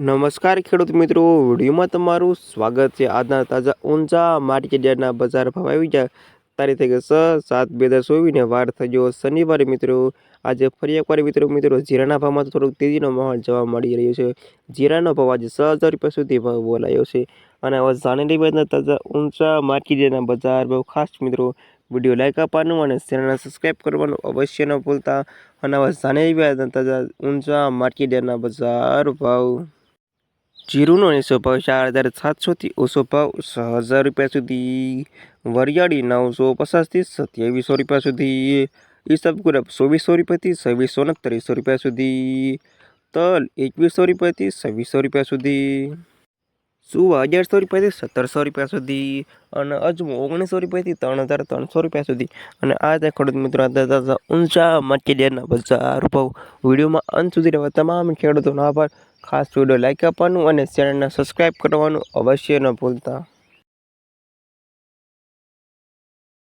નમસ્કાર ખેડૂત મિત્રો, વિડીયોમાં તમારું સ્વાગત છે. આજના તાજા ઊંચા માર્કેટયાર્ડના બજાર ભાવ આવી ગયા. તારીખ થઈ છ સાત બે હજાર ચોવીસને વાર થઈ ગયો શનિવારે મિત્રો. આજે ફરી એકવાર મિત્રો મિત્રો, જીરાના ભાવમાં થોડોક તેજીનો માહોલ જોવા મળી રહ્યો છે. જીરાનો ભાવ આજે છ હજાર રૂપિયા સુધી ભાવ બોલાયો છે. અને હવે જાણી લઈએ તાજા ઊંચા માર્કેટયાર્ડના બજાર ભાવ ખાસ મિત્રો. વીડિયો લાઈક આપવાનું અને ચેનલને સબસ્ક્રાઈબ કરવાનું અવશ્ય ન ભૂલતા. અને હવે જાણી લઈએ તાજા ઊંચા માર્કેટયાર્ડના બજાર ભાવ. જીરુનો નીચો ભાવ ચાર હજાર સાતસોથી ઓછો ભાવ છ હજાર રૂપિયા સુધી. વરિયાળી નવસો પચાસથી સત્યાવીસો રૂપિયા સુધી. ઈસબગુરબ ચોવીસો રૂપિયાથી છવ્વીસો ને ત્રીસો રૂપિયા સુધી. તલ એકવીસો રૂપિયાથી છવ્વીસો રૂપિયા સુધી. સુવા અગિયારસો રૂપિયાથી સત્તરસો રૂપિયા સુધી અને અજમો ઓગણીસો રૂપિયાથી ત્રણ હજાર ત્રણસો રૂપિયા સુધી. અને આ તે ખેડૂત મિત્રો ઊંચા માર્કેટના બજાર ભાવ વિડીયોમાં અંત સુધી રહેવા તમામ ખેડૂતોનો આભાર. ખાસ વીડિયો લાઈક આપવાનું અને ચેનલને સબસ્ક્રાઈબ કરવાનું અવશ્ય ન ભૂલતા.